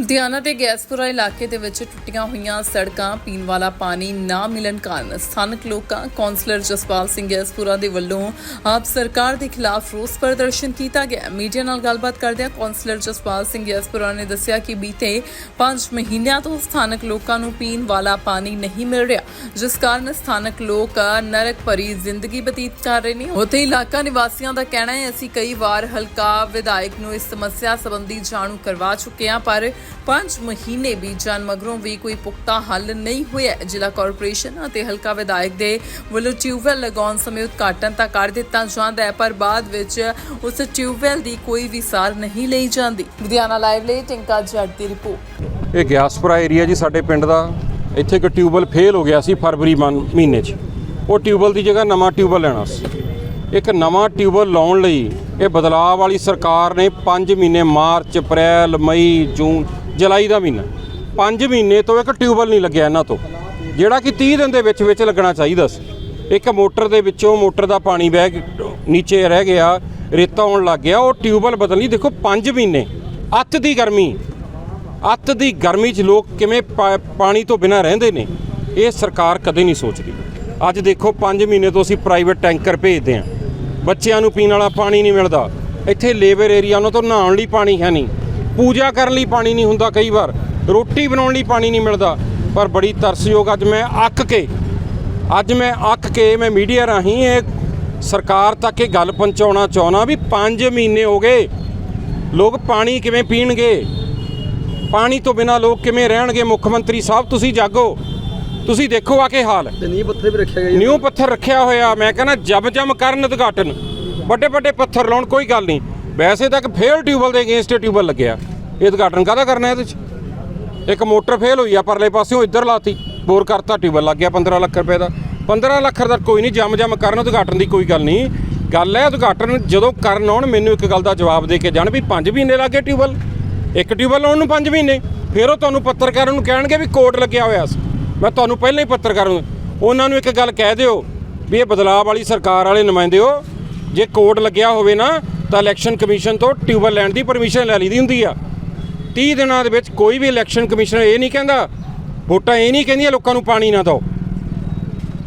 ਲੁਧਿਆਣਾ ਦੇ ਗੈਸਪੁਰਾ ਇਲਾਕੇ ਦੇ ਵਿੱਚ ਟੁੱਟੀਆਂ ਹੋਈਆਂ ਸੜਕਾਂ ਪੀਣ ਵਾਲਾ ਪਾਣੀ ਨਾ ਮਿਲਣ ਕਾਰਨ ਸਥਾਨਕ ਲੋਕਾਂ, ਕੌਂਸਲਰ ਜਸਪਾਲ ਸਿੰਘ ਗੈਸਪੁਰਾ ਦੇ ਵੱਲੋਂ ਆਪ ਸਰਕਾਰ ਦੇ ਖਿਲਾਫ ਰੋਸ ਪ੍ਰਦਰਸ਼ਨ ਕੀਤਾ ਗਿਆ। ਮੀਡੀਆ ਨਾਲ ਗੱਲਬਾਤ ਕਰਦਿਆਂ ਕੌਂਸਲਰ ਜਸਪਾਲ ਸਿੰਘ ਗੈਸਪੁਰਾ ਨੇ ਦੱਸਿਆ ਕਿ ਬੀਤੇ 5 ਮਹੀਨਿਆਂ ਤੋਂ ਸਥਾਨਕ ਲੋਕਾਂ ਨੂੰ ਪੀਣ ਵਾਲਾ ਪਾਣੀ ਨਹੀਂ ਮਿਲ ਰਿਹਾ, ਜਿਸ ਕਾਰਨ ਸਥਾਨਕ ਲੋਕ ਨਰਕ ਭਰੀ ਜ਼ਿੰਦਗੀ ਬਤੀਤ ਕਰ ਰਹੇ ਨੇ। ਉੱਥੇ ਇਲਾਕਾ ਨਿਵਾਸੀਆਂ ਦਾ ਕਹਿਣਾ ਹੈ, ਅਸੀਂ ਕਈ ਵਾਰ ਹਲਕਾ ਵਿਧਾਇਕ ਨੂੰ ਇਸ ਸਮੱਸਿਆ ਸੰਬੰਧੀ ਜਾਣੂ ਕਰਵਾ ਚੁੱਕੇ ਹਾਂ, ਪਰ 5 ਮਹੀਨੇ ਵੀ ਜਾਣ ਮਗਰੋਂ ਵੀ ਕੋਈ ਪੁਖਤਾ ਹੱਲ ਨਹੀਂ ਹੋਇਆ। ਜ਼ਿਲ੍ਹਾ ਕਾਰਪੋਰੇਸ਼ਨ ਅਤੇ ਹਲਕਾ ਵਿਧਾਇਕ ਦੇ ਵੱਲੋਂ ਟਿਊਬਵੈੱਲ ਲਗਾਉਣ ਸਮੇਂ ਉਦਘਾਟਨ ਤਾਂ ਕਰ ਦਿੱਤਾ ਜਾਂਦਾ ਹੈ, ਪਰ ਬਾਅਦ ਵਿੱਚ ਉਸ ਟਿਊਬਵੈੱਲ ਦੀ ਕੋਈ ਵੀ ਸਾਰ ਨਹੀਂ ਲਈ ਜਾਂਦੀ। ਲੁਧਿਆਣਾ ਲਾਈਵ ਲਈ ਟਿੰਕਾ ਜੱਟ ਦੀ ਰਿਪੋਰਟ। ਇਹ ਗਿਆਸਪੁਰਾ ਏਰੀਆ ਜੀ ਸਾਡੇ ਪਿੰਡ ਦਾ। ਇੱਥੇ ਇੱਕ ਟਿਊਬਲ ਫੇਲ ਹੋ ਗਿਆ ਸੀ ਫਰਵਰੀ ਮਹੀਨੇ 'ਚ। ਉਹ ਟਿਊਬਲ ਦੀ ਜਗ੍ਹਾ ਨਵਾਂ ਟਿਊਬਲ ਲੈਣਾ ਸੀ। ਇੱਕ ਨਵਾਂ ਟਿਊਬਲ ਲਾਉਣ ਲਈ ਇਹ ਬਦਲਾਅ ਵਾਲੀ ਸਰਕਾਰ ਨੇ 5 ਮਹੀਨੇ, ਮਾਰਚ, ਅਪ੍ਰੈਲ, ਮਈ, ਜੂਨ ਜੁਲਾਈ ਦਾ ਮਹੀਨਾ। 5 ਮਹੀਨੇ ਤੋਂ ਇੱਕ ਟਿਊਬਲ ਨਹੀਂ ਲੱਗਿਆ ਇਹਨਾਂ ਤੋਂ। ਜਿਹੜਾ ਕਿ 30 ਦਿਨ ਦੇ ਵਿੱਚ ਵਿੱਚ ਲੱਗਣਾ ਚਾਹੀਦਾ ਸੀ। ਇੱਕ ਮੋਟਰ ਦੇ ਵਿੱਚੋਂ ਮੋਟਰ ਦਾ ਪਾਣੀ ਬਹਿ ਕੇ ਨੀਚੇ ਰਹਿ ਗਿਆ, ਰੇਤਾ ਆਉਣ ਲੱਗ ਗਿਆ, ਉਹ ਟਿਊਬਲ ਬਦਲਣੀ। ਦੇਖੋ 5 ਮਹੀਨੇ। ਅੱਤ ਦੀ ਗਰਮੀ। ਅੱਤ ਦੀ ਗਰਮੀ 'ਚ ਲੋਕ ਕਿਵੇਂ ਪਾ- ਪਾਣੀ ਤੋਂ ਬਿਨਾਂ ਰਹਿੰਦੇ ਨੇ, ਇਹ ਸਰਕਾਰ ਕਦੇ ਨਹੀਂ ਸੋਚਦੀ। ਅੱਜ ਦੇਖੋ 5 ਮਹੀਨੇ ਤੋਂ ਅਸੀਂ ਪ੍ਰਾਈਵੇਟ ਟੈਂਕਰ ਭੇਜਦੇ ਹਾਂ। ਬੱਚਿਆਂ ਨੂੰ ਪੀਣ ਵਾਲਾ ਪਾਣੀ ਨਹੀਂ ਮਿਲਦਾ। ਇੱਥੇ ਲੇਬਰ ਏਰੀਆ ਉਹਨਾਂ ਤੋਂ ਨਹਾਉਣ ਲਈ ਪਾਣੀ ਹੈ ਨਹੀਂ। ਪੂਜਾ ਕਰਨ ਲਈ ਪਾਣੀ ਨਹੀਂ ਹੁੰਦਾ ਕਈ ਵਾਰ। ਰੋਟੀ ਬਣਾਉਣ ਲਈ ਪਾਣੀ ਨਹੀਂ ਮਿਲਦਾ। ਪਰ ਬੜੀ ਤਰਸਯੋਗ ਅੱਜ ਮੈਂ ਅੱਕ ਕੇ ਅੱਜ ਮੈਂ ਅੱਕ ਕੇ ਮੈਂ ਮੀਡੀਆ ਰਾਹੀਂ ਇਹ ਸਰਕਾਰ ਤੱਕ ਇਹ ਗੱਲ ਪਹੁੰਚਾਉਣਾ ਚਾਹੁੰਦਾ ਵੀ 5 ਮਹੀਨੇ ਹੋ ਗਏ ਲੋਕ ਪਾਣੀ ਕਿਵੇਂ ਪੀਣਗੇ? ਪਾਣੀ ਤੋਂ ਬਿਨਾ ਲੋਕ ਕਿਵੇਂ ਰਹਿਣਗੇ? ਮੁੱਖ ਮੰਤਰੀ ਸਾਹਿਬ ਤੁਸੀਂ ਜਾਗੋ। ਤੁਸੀਂ ਦੇਖੋ ਆ ਕੇ ਹਾਲ। ਤੇ ਨੀਂਹ ਪੱਥਰ ਵੀ ਰੱਖਿਆ ਗਿਆ ਨਿਊ ਪੱਥਰ ਰੱਖਿਆ ਹੋਇਆ ਮੈਂ ਕਹਿੰਦਾ ਜਮ ਜਮ ਕਰਨ ਉਦਘਾਟਨ। ਵੱਡੇ ਵੱਡੇ ਪੱਥਰ ਲਾਉਣ ਕੋਈ ਗੱਲ ਨਹੀਂ। ਵੈਸੇ ਤੱਕ ਫੇਲ ਟਿਊਬਲ ਦੇ ਅਗੇਂਸਟ ਟਿਊਬਲ ਲੱਗਿਆ। ਇਹ ਉਦਘਾਟਨ ਕਾਹਦਾ ਕਰਨਾ ਇਹਦੇ 'ਚ? ਇੱਕ ਮੋਟਰ ਫੇਲ ਹੋਈ ਆ, ਪਰਲੇ ਪਾਸਿਓਂ ਇੱਧਰ ਲਾਤੀ, ਬੋਰ ਕਰਤਾ ਟਿਊਬਲ ਲੱਗ ਗਿਆ 15 ਲੱਖ ਰੁਪਏ ਦਾ। 15 ਲੱਖ ਦਾ ਕੋਈ ਨਹੀਂ ਜੰਮ ਜਮ ਕਰਨ ਉਦਘਾਟਨ ਦੀ ਕੋਈ ਗੱਲ ਨਹੀਂ। ਗੱਲ ਹੈ ਉਦਘਾਟਨ ਜਦੋਂ ਕਰਨ ਆਉਣ, ਮੈਨੂੰ ਇੱਕ ਗੱਲ ਦਾ ਜਵਾਬ ਦੇ ਕੇ ਜਾਣ ਵੀ 5 ਮਹੀਨੇ ਲੱਗੇ ਟਿਊਬਲ ਇੱਕ ਟਿਊਬਲ ਆਉਣ ਨੂੰ 5 ਮਹੀਨੇ, ਫਿਰ ਉਹ ਤੁਹਾਨੂੰ ਪੱਤਰਕਾਰਾਂ ਨੂੰ ਕਹਿਣਗੇ ਵੀ ਕੋਡ ਲੱਗਿਆ ਹੋਇਆ ਸੀ। ਮੈਂ ਤੁਹਾਨੂੰ ਪਹਿਲਾਂ ਹੀ ਪੱਤਰਕਾਰਾਂ ਨੂੰ, ਉਹਨਾਂ ਨੂੰ ਇੱਕ ਗੱਲ ਕਹਿ ਦਿਓ ਵੀ ਇਹ ਬਦਲਾਅ ਵਾਲੀ ਸਰਕਾਰ ਵਾਲੇ ਨੁਮਾਇੰਦੇ ਹੋ, ਜੇ ਕੋਡ ਲੱਗਿਆ ਹੋਵੇ ਨਾ ਤਾਂ ਇਲੈਕਸ਼ਨ ਕਮਿਸ਼ਨ ਤੋਂ ਟਿਊਬਲ ਲੈਣ ਦੀ ਪਰਮਿਸ਼ਨ ਲੈ ਲਈਦੀ ਹੁੰਦੀ ਆ। 30 ਦਿਨਾਂ ਦੇ ਵਿੱਚ ਕੋਈ ਵੀ ਇਲੈਕਸ਼ਨ ਕਮਿਸ਼ਨਰ ਇਹ ਨਹੀਂ ਕਹਿੰਦਾ ਵੋਟਾਂ ਇਹ ਨਹੀਂ ਕਹਿੰਦੀਆਂ ਲੋਕਾਂ ਨੂੰ ਪਾਣੀ ਨਾ ਦਿਓ।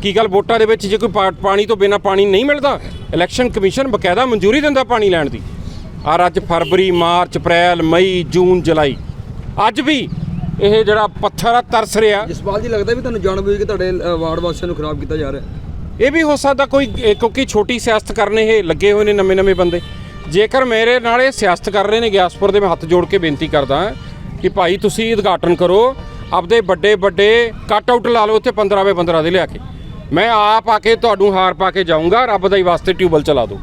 ਕੀ ਗੱਲ ਵੋਟਾਂ ਦੇ ਵਿੱਚ ਜੇ ਕੋਈ ਪਾਣੀ ਤੋਂ ਬਿਨਾ ਪਾਣੀ ਨਹੀਂ ਮਿਲਦਾ ਇਲੈਕਸ਼ਨ ਕਮਿਸ਼ਨ ਬਕਾਇਦਾ ਮਨਜ਼ੂਰੀ ਦਿੰਦਾ ਪਾਣੀ ਲੈਣ ਦੀ। ਔਰ ਅੱਜ ਫਰਵਰੀ ਮਾਰਚ ਅਪ੍ਰੈਲ ਮਈ ਜੂਨ ਜੁਲਾਈ। ਅੱਜ ਵੀ ਇਹ ਜਿਹੜਾ ਪੱਥਰ ਆ ਤਰਸ ਰਿਹਾ। ਜਸਪਾਲ ਜੀ ਲੱਗਦਾ ਵੀ ਤੁਹਾਨੂੰ ਜਾਣਬੁੱਝ ਕੇ ਤੁਹਾਡੇ ਵਾਰਡ ਵਾਸੀਆਂ ਨੂੰ ਖਰਾਬ ਕੀਤਾ ਜਾ ਰਿਹਾ। ਇਹ ਵੀ ਹੋ ਸਕਦਾ ਕੋਈ ਕਿਉਂਕਿ ਛੋਟੀ ਸਿਆਸਤ ਕਰਨ ਇਹ ਲੱਗੇ ਹੋਏ ਨੇ ਨਵੇਂ ਨਵੇਂ ਬੰਦੇ। ਜੇਕਰ ਮੇਰੇ ਨਾਲ ਇਹ ਸਿਆਸਤ ਕਰ ਰਹੇ ਨੇ ਗਿਆਸਪੁਰ ਦੇ, ਮੈਂ ਹੱਥ ਜੋੜ ਕੇ ਬੇਨਤੀ ਕਰਦਾ ਕਿ ਭਾਈ ਤੁਸੀਂ ਉਦਘਾਟਨ ਕਰੋ, ਆਪਦੇ ਵੱਡੇ ਵੱਡੇ ਕੱਟ ਆਊਟ ਲਾ ਲਓ ਉੱਥੇ 15 ਵੇ 15 ਦੇ ਲਿਆ ਕੇ। ਮੈਂ ਆਪ ਆ ਕੇ ਤੁਹਾਨੂੰ ਹਾਰ ਪਾ ਕੇ ਜਾਊਂਗਾ, ਰੱਬ ਦਾ ਹੀ ਵਾਸਤੇ ਟਿਊਬਲ ਚਲਾ ਦਿਓ।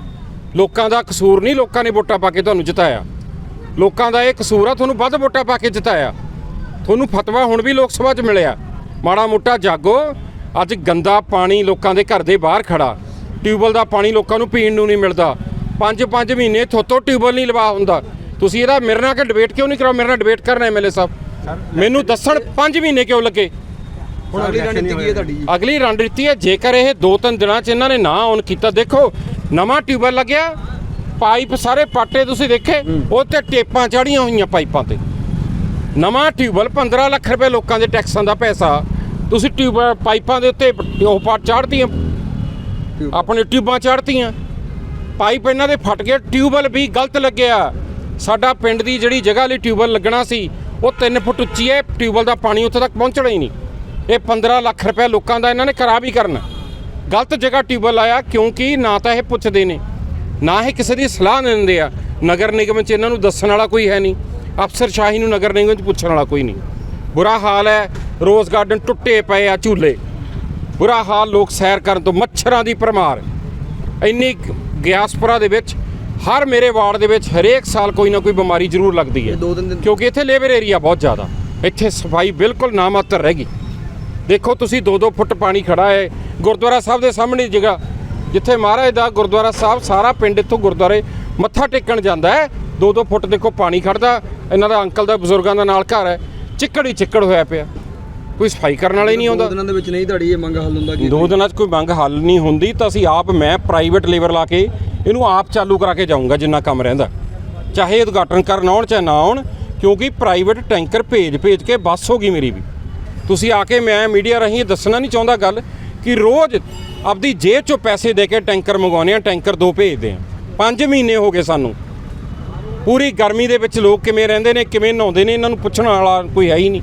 ਲੋਕਾਂ ਦਾ ਕਸੂਰ ਨਹੀਂ ਲੋਕਾਂ ਨੇ ਵੋਟਾਂ ਪਾ ਕੇ ਤੁਹਾਨੂੰ ਜਿਤਾਇਆ। ਲੋਕਾਂ ਦਾ ਇਹ ਕਸੂਰ ਆ, ਤੁਹਾਨੂੰ ਵੱਧ ਵੋਟਾਂ ਪਾ ਕੇ ਜਿਤਾਇਆ। ਤੁਹਾਨੂੰ ਫਤਵਾ ਹੁਣ ਵੀ ਲੋਕ ਸਭਾ 'ਚ ਮਿਲਿਆ। ਮਾੜਾ ਮੋਟਾ ਜਾਗੋ, ਅੱਜ ਗੰਦਾ ਪਾਣੀ ਲੋਕਾਂ ਦੇ ਘਰ ਦੇ ਬਾਹਰ ਖੜਾ। ਟਿਊਬਲ ਦਾ ਪਾਣੀ ਲੋਕਾਂ ਨੂੰ ਪੀਣ ਨੂੰ ਨਹੀਂ ਮਿਲਦਾ। ਪੰਜ ਪੰਜ ਮਹੀਨੇ ਥੋਤੋਂ ਟਿਊਬਲ ਨਹੀਂ ਲਵਾ ਹੁੰਦਾ। ਤੁਸੀਂ ਇਹਦਾ ਮੇਰੇ ਨਾਲ ਕਿ ਡਿਬੇਟ ਕਿਉਂ ਨਹੀਂ ਕਰਾਓ? ਮੇਰੇ ਨਾਲ ਡਿਬੇਟ ਕਰਨਾ ਐਮਐਲਏ ਸਾਹਿਬ। ਮੈਨੂੰ ਦੱਸਣ ਪੰਜ ਮਹੀਨੇ ਕਿਉਂ ਲੱਗੇ? ਹੁਣ ਅਗਲੀ ਰਣਨੀਤੀ ਕੀ ਹੈ ਤੁਹਾਡੀ ਜੀ। ਅਗਲੀ ਰਣਨੀਤੀ ਹੈ ਜੇਕਰ ਇਹ ਦੋ ਤਿੰਨ ਦਿਨਾਂ 'ਚ ਇਹਨਾਂ ਨੇ ਨਾ ਔਨ ਕੀਤਾ ਦੇਖੋ ਨਵਾਂ ਟਿਊਬਲ ਲੱਗਿਆ ਪਾਈਪ ਸਾਰੇ ਪਾਟੇ ਤੁਸੀਂ ਦੇਖੇ ਉਹ ਤੇ ਟੇਪਾਂ ਚੜੀਆਂ ਹੋਈਆਂ ਪਾਈਪਾਂ ਤੇ। ਨਵਾਂ ਟਿਊਬਲ 15 ਲੱਖ ਰੁਪਏ ਲੋਕਾਂ ਦੇ ਟੈਕਸਾਂ ਦਾ ਪੈਸਾ। ਤੁਸੀਂ ਟਿਊਬਲ ਪਾਈਪਾਂ ਦੇ ਉੱਤੇ ਉਹ ਪਾਟ ਚੜ੍ਹਦੀਆਂ ਆਪਣੇ ਟਿਊਬਾਂ ਚੜ੍ਹਤੀਆਂ। ਪਾਈਪ ਇਹਨਾਂ ਦੇ ਫਟ ਗਏ ਟਿਊਬਲ ਵੀ ਗਲਤ ਲੱਗਿਆ। ਸਾਡਾ ਪਿੰਡ ਦੀ ਜਿਹੜੀ ਜਗ੍ਹਾ ਲਈ ਟਿਊਬਲ ਲੱਗਣਾ ਸੀ, ਉਹ 3 ਫੁੱਟ ਉੱਚੀ ਹੈ ਟਿਊਬਲ ਦਾ ਪਾਣੀ ਉੱਥੇ ਤੱਕ ਪਹੁੰਚਣਾ ਹੀ ਨਹੀਂ। ਇਹ 15 ਲੱਖ ਰੁਪਏ ਲੋਕਾਂ ਦਾ ਇਹਨਾਂ ਨੇ ਖਰਾਬ ਹੀ ਕਰਨਾ। ਗਲਤ ਜਗ੍ਹਾ ਟਿਊਬਲ ਆਇਆ, ਕਿਉਂਕਿ ਨਾ ਤਾਂ ਇਹ ਪੁੱਛਦੇ ਨੇ, ਨਾ ਹੀ ਕਿਸੇ ਦੀ ਸਲਾਹ ਦਿੰਦੇ ਆ। ਨਗਰ ਨਿਗਮ 'ਚ ਇਹਨਾਂ ਨੂੰ ਦੱਸਣ ਵਾਲਾ ਕੋਈ ਹੈ ਨਹੀਂ, ਅਫਸਰ ਸ਼ਾਹੀ ਨੂੰ ਨਗਰ ਨਿਗਮ 'ਚ ਪੁੱਛਣ ਵਾਲਾ ਕੋਈ ਨਹੀਂ। ਬੁਰਾ ਹਾਲ ਹੈ, ਰੋਜ਼ ਗਾਰਡਨ ਟੁੱਟੇ ਪਏ ਆ ਝੂਲੇ ਬੁਰਾ ਹਾਲ, ਲੋਕ ਸੈਰ ਕਰਨ ਤੋਂ ਮੱਛਰਾਂ ਦੀ ਭਰਮਾਰ। ਇੰਨੀ ਗਿਆਸਪੁਰਾ ਦੇ ਵਿੱਚ ਹਰ ਮੇਰੇ ਵਾਰਡ ਦੇ ਵਿੱਚ ਹਰੇਕ ਸਾਲ ਕੋਈ ਨਾ ਕੋਈ ਬਿਮਾਰੀ ਜ਼ਰੂਰ ਲੱਗਦੀ ਹੈ। ਦੋ ਤਿੰਨ ਦਿਨ ਕਿਉਂਕਿ ਇੱਥੇ ਲੇਬਰ ਏਰੀਆ ਬਹੁਤ ਜ਼ਿਆਦਾ। ਇੱਥੇ ਸਫ਼ਾਈ ਬਿਲਕੁਲ ਨਾਮਾਤਰ ਰਹਿ ਗਈ। ਦੇਖੋ ਤੁਸੀਂ 2-2 ਫੁੱਟ ਪਾਣੀ ਖੜਾ ਹੈ ਗੁਰਦੁਆਰਾ ਸਾਹਿਬ ਦੇ ਸਾਹਮਣੇ ਜਗ੍ਹਾ ਜਿੱਥੇ ਮਹਾਰਾਜ ਦਾ ਗੁਰਦੁਆਰਾ ਸਾਹਿਬ ਸਾਰਾ ਪਿੰਡ ਇੱਥੋਂ ਗੁਰਦੁਆਰੇ ਮੱਥਾ ਟੇਕਣ ਜਾਂਦਾ ਹੈ। 2-2 ਫੁੱਟ ਦੇਖੋ ਪਾਣੀ ਖੜਦਾ ਇਹਨਾਂ ਦਾ ਅੰਕਲ ਦਾ ਬਜ਼ੁਰਗਾਂ ਦਾ ਨਾਲ ਘਰ ਹੈ। ਚਿੱਕੜ ਹੀ ਚਿੱਕੜ ਹੋਇਆ ਪਿਆ। ਕੋਈ ਸਫ਼ਾਈ ਕਰਨ ਵਾਲਾ ਹੀ ਨਹੀਂ ਆਉਂਦਾ। ਦੋ ਦਿਨਾਂ ਦੇ ਵਿੱਚ ਨਹੀਂ ਤੁਹਾਡੀ ਇਹ ਮੰਗ ਹੱਲ ਹੁੰਦਾ ਕੀ ਦੋ ਦਿਨਾਂ 'ਚ ਕੋਈ ਮੰਗ ਹੱਲ ਨਹੀਂ ਹੁੰਦੀ ਤਾਂ ਅਸੀਂ ਆਪ ਮੈਂ ਪ੍ਰਾਈਵੇਟ ਲੇਬਰ ਲਾ ਕੇ ਇਹਨੂੰ ਆਪ ਚਾਲੂ ਕਰਾ ਕੇ ਜਾਊਂਗਾ ਜਿੰਨਾ ਕੰਮ ਰਹਿੰਦਾ। ਚਾਹੇ ਉਦਘਾਟਨ ਕਰਨ ਆਉਣ ਚਾਹੇ ਨਾ ਆਉਣ ਕਿਉਂਕਿ ਪ੍ਰਾਈਵੇਟ ਟੈਂਕਰ ਭੇਜ ਭੇਜ ਕੇ ਬੱਸ ਹੋ ਗਈ ਮੇਰੀ ਵੀ। ਤੁਸੀਂ ਆ ਕੇ ਮੈਂ ਮੀਡੀਆ ਰਾਹੀਂ ਦੱਸਣਾ ਨਹੀਂ ਚਾਹੁੰਦਾ ਗੱਲ ਕਿ ਰੋਜ਼ ਆਪਦੀ ਜੇਬ ਚੋਂ ਪੈਸੇ ਦੇ ਕੇ ਟੈਂਕਰ ਮੰਗਵਾਉਂਦੇ ਆ ਟੈਂਕਰ ਦੋ ਭੇਜਦੇ ਆ 5 ਮਹੀਨੇ ਹੋ ਗਏ ਸਾਨੂੰ। ਪੂਰੀ ਗਰਮੀ ਦੇ ਵਿੱਚ ਲੋਕ ਕਿਵੇਂ ਰਹਿੰਦੇ ਨੇ ਕਿਵੇਂ ਨਹਾਉਂਦੇ ਨੇ ਇਹਨਾਂ ਨੂੰ ਪੁੱਛਣ ਵਾਲਾ ਕੋਈ ਹੈ ਹੀ ਨਹੀਂ।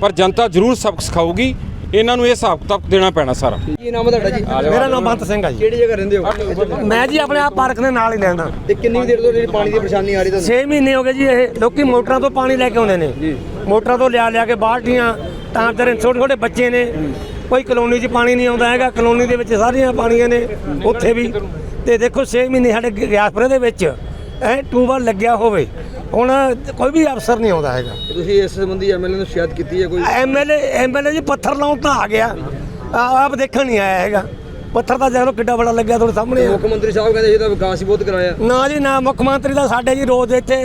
ਪਰ ਜਨਤਾ ਜ਼ਰੂਰ ਸਬਕ ਸਿਖਾਊਗੀ। ਇਹਨਾਂ ਨੂੰ ਇਹ ਹਿਸਾਬ ਕਿਤਾਬ ਦੇਣਾ ਪੈਣਾ ਸਾਰਾ। ਕੀ ਨਾਮ ਹੈ ਤੁਹਾਡਾ ਜੀ? ਮੇਰਾ ਨਾਮ ਬੰਤ ਸਿੰਘ ਆ ਜੀ। ਕਿਹੜੀ ਜਗ੍ਹਾ ਰਹਿੰਦੇ ਹੋ? ਮੈਂ ਜੀ ਆਪਣੇ ਆਪ ਪਾਰਕ ਦੇ ਨਾਲ ਹੀ ਰਹਿੰਦਾ। ਤੇ ਕਿੰਨੀ ਦੇਰ ਤੋਂ ਜਿਹੜੀ ਪਾਣੀ ਦੀ ਪਰੇਸ਼ਾਨੀ ਆ ਰਹੀ ਤੁਹਾਨੂੰ? 6 ਮਹੀਨੇ ਹੋ ਗਏ ਜੀ ਇਹ। ਲੋਕੀ ਮੋਟਰਾਂ ਤੋਂ ਪਾਣੀ ਲੈ ਕੇ ਆਉਂਦੇ ਨੇ। ਮੋਟਰਾਂ ਤੋਂ ਲਿਆ ਲਿਆ ਕੇ ਬਾਲਟੀਆਂ ਤਾਂ ਤੇਰੇ ਛੋਟੇ ਛੋਟੇ ਬੱਚੇ ਨੇ। ਕੋਈ ਕਲੋਨੀ 'ਚ ਪਾਣੀ ਨਹੀਂ ਆਉਂਦਾ ਹੈਗਾ। ਕਲੋਨੀ ਦੇ ਵਿੱਚ ਸਾਰੀਆਂ ਪਾਣੀਆਂ ਨੇ। ਉੱਥੇ ਵੀ। ਤੇ ਦੇਖੋ 6 ਮਹੀਨੇ ਸਾਡੇ ਗਿਆਸਪੁਰੇ ਦੇ ਵਿੱਚ ਐ ਟੂਬਲ ਲੱਗਿਆ ਹੋਵੇ ਹੁਣ ਕੋਈ ਵੀ ਅਫਸਰ ਨਹੀਂ ਆਉਂਦਾ ਹੈਗਾ। ਤੁਸੀਂ ਇਸ ਸੰਬੰਧੀ ਐਮਐਲਏ ਨੂੰ ਸ਼ਿਕਾਇਤ ਕੀਤੀ ਹੈ ਕੋਈ? ਐਮਐਲਏ ਐਮਐਲਏ ਜੀ ਪੱਥਰ ਲਾਉਣ ਤਾਂ ਆ ਗਿਆ। ਆਪ ਦੇਖਣ ਨਹੀਂ ਆਇਆ ਹੈਗਾ। ਪੱਥਰ ਤਾਂ ਦੇਖ ਲਓ ਕਿੱਡਾ ਬੜਾ ਲੱਗਿਆ ਤੁਹਾਡੇ ਸਾਹਮਣੇ। ਮੁੱਖ ਮੰਤਰੀ ਸਾਹਿਬ ਕਹਿੰਦੇ ਇਹਦਾ ਵਿਕਾਸ ਹੀ ਬਹੁਤ ਕਰਾਇਆ। ਨਾ ਜੀ ਨਾ ਮੁੱਖ ਮੰਤਰੀ ਦਾ ਸਾਡੇ ਜੀ ਰੋਜ਼ ਇੱਥੇ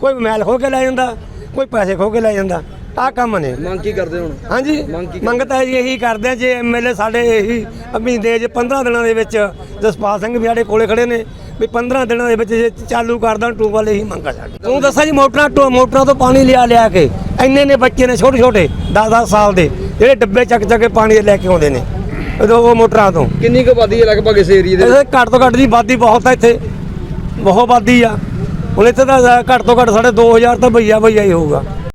ਕੋਈ ਮੈਲ ਖੋ ਕੇ ਲੈ ਜਾਂਦਾ ਕੋਈ ਪੈਸੇ ਖੋ ਕੇ ਲੈ ਜਾਂਦਾ। ਆਹ ਕੰਮ ਨੇ। ਮੰਗ ਕੀ ਕਰਦੇ ਹੁਣ? ਹਾਂਜੀ ਮੰਗ ਕੀ ਮੰਗ ਤਾਂ ਜੀ ਇਹੀ ਕਰਦੇ ਆ ਜੇ ਐਮਐਲਏ ਸਾਡੇ ਇਹੀ ਮਹੀਨੇ ਚ 15 ਦਿਨਾਂ ਦੇ ਵਿੱਚ ਜਸਪਾਲ ਸਿੰਘ ਵੀ ਸਾਡੇ ਕੋਲੇ ਖੜੇ ਨੇ ਵੀ 15 ਦਿਨਾਂ ਦੇ ਵਿੱਚ ਜੇ ਚਾਲੂ ਕਰ ਦੇਣ ਟੂਬਲ ਇਹੀ ਮੰਗ ਆ ਸਾਡੀ। ਤੂੰ ਦੱਸਾਂ ਜੀ ਮੋਟਰਾਂ ਮੋਟਰਾਂ ਤੋਂ ਪਾਣੀ ਲਿਆ ਲਿਆ ਕੇ ਇੰਨੇ ਨੇ ਬੱਚੇ ਨੇ ਛੋਟੇ ਛੋਟੇ 10-10 ਸਾਲ ਦੇ ਜਿਹੜੇ ਡੱਬੇ ਚੱਕ ਚੱਕ ਕੇ ਪਾਣੀ ਲੈ ਕੇ ਆਉਂਦੇ ਨੇ ਉਹ ਮੋਟਰਾਂ ਤੋਂ। ਕਿੰਨੀ ਕੁ ਆਬਾਦੀ ਹੈ ਲਗਭਗ ਇਸ ਏਰੀਏ ਦੇ ਘੱਟ ਤੋਂ ਘੱਟ ਜੀ ਆਬਾਦੀ ਬਹੁਤ ਆ ਇੱਥੇ। ਬਹੁਤ ਆਬਾਦੀ ਆ। ਹੁਣ ਇੱਥੇ ਤਾਂ ਘੱਟ ਤੋਂ ਘੱਟ ਸਾਡੇ 2000 ਤਾਂ ਭਈਆ ਭਈਆ ਹੀ ਹੋਊਗਾ।